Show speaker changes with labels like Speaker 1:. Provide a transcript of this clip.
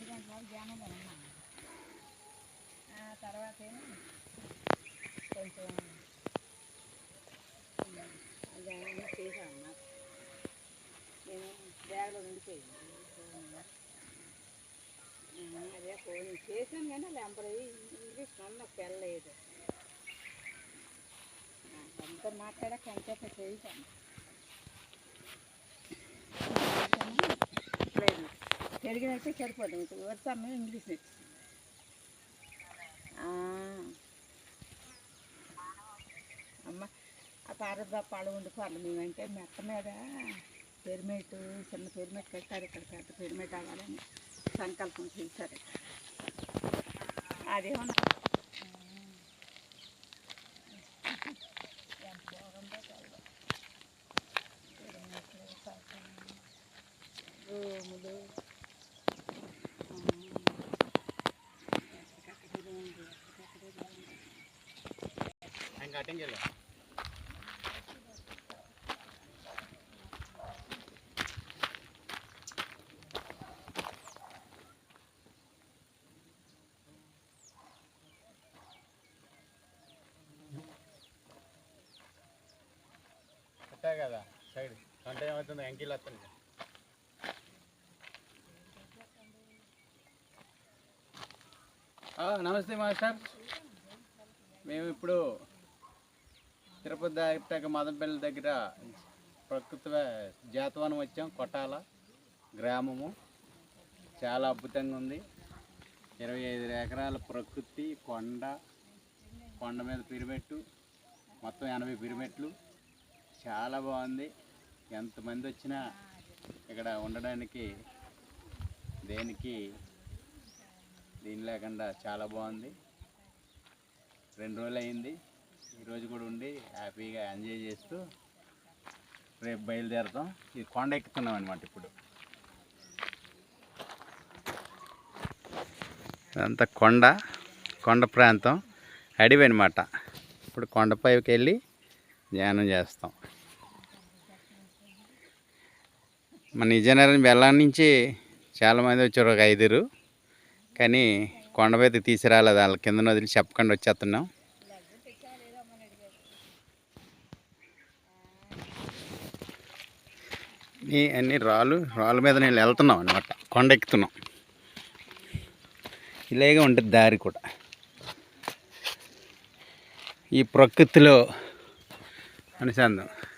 Speaker 1: ఏడు గంటల వరకు ధ్యానంలో ఉన్నాం తర్వాత కొంచెం ధ్యానం చేశాను నాకు నేను బ్యాగ్లో ఉండిపోయింది ఫోన్ అదే ఫోన్ చేశాను కానీ అలా ఎంపరీ ఇంగ్లీష్ నాకు పెళ్ళలేదు అంత మాట్లాడాక అంత చేశాను తెలుగునైతే సరిపోతుంది ఇప్పుడు మేము ఇంగ్లీష్ నేర్చుకుంటాం. అమ్మ ఆ పారద పాలు వండుకోవాలి మేమంటే మెత్త మీద పెరిమేట్ చిన్న పెరిమేట్ కట్టారు ఇక్కడ పెద్ద పెరిమేట్ అవ్వాలని సంకల్పం చేశారు అదేమన్నా Oh, my God.
Speaker 2: ఇంకా అటెండ్ చేయలే. కదా సైడ్. గంట ఏమవుతుంది? ఎంకీలు వస్తుంది నమస్తే మాస్టర్. మేము ఇప్పుడు తిరుపతి దాటాక మదంపల్లి దగ్గర ప్రకృతి జాతవనం వచ్చాం. కొట్టాల గ్రామము. చాలా అద్భుతంగా ఉంది. ఇరవై ఐదు ఎకరాల ప్రకృతి కొండ కొండ మీద పిరిమెట్టు మొత్తం ఎనభై పిరిమెట్లు చాలా బాగుంది. ఎంతమంది వచ్చినా ఇక్కడ ఉండడానికి దేనికి దీని లేకుండా చాలా బాగుంది. రెండు రోజులు అయింది. ఈరోజు కూడా ఉండి హ్యాపీగా ఎంజాయ్ చేస్తూ రేపు బయలుదేరుతాం. ఇది కొండ ఎక్కుతున్నాం అనమాట ఇప్పుడు. ఇదంతా కొండ కొండ ప్రాంతం. అడవి అనమాట ఇప్పుడు కొండపైకి వెళ్ళి ధ్యానం చేస్తాం. మన విజయనగరం బెల్లం నుంచి చాలామంది వచ్చారు ఒక ఐదురు కానీ కొండపైకి తీసుకురాలేదు వాళ్ళ కింద వదిలి చెప్పకుండా వచ్చేస్తున్నాం. ఈ అన్ని రాళ్ళు రాళ్ళ మీద నేను వెళ్తున్నాం అనమాట కొండ ఎక్కుతున్నాం. ఇలాగే ఉంటుంది దారి కూడా. ఈ ప్రకృతిలో అనుసంధానం.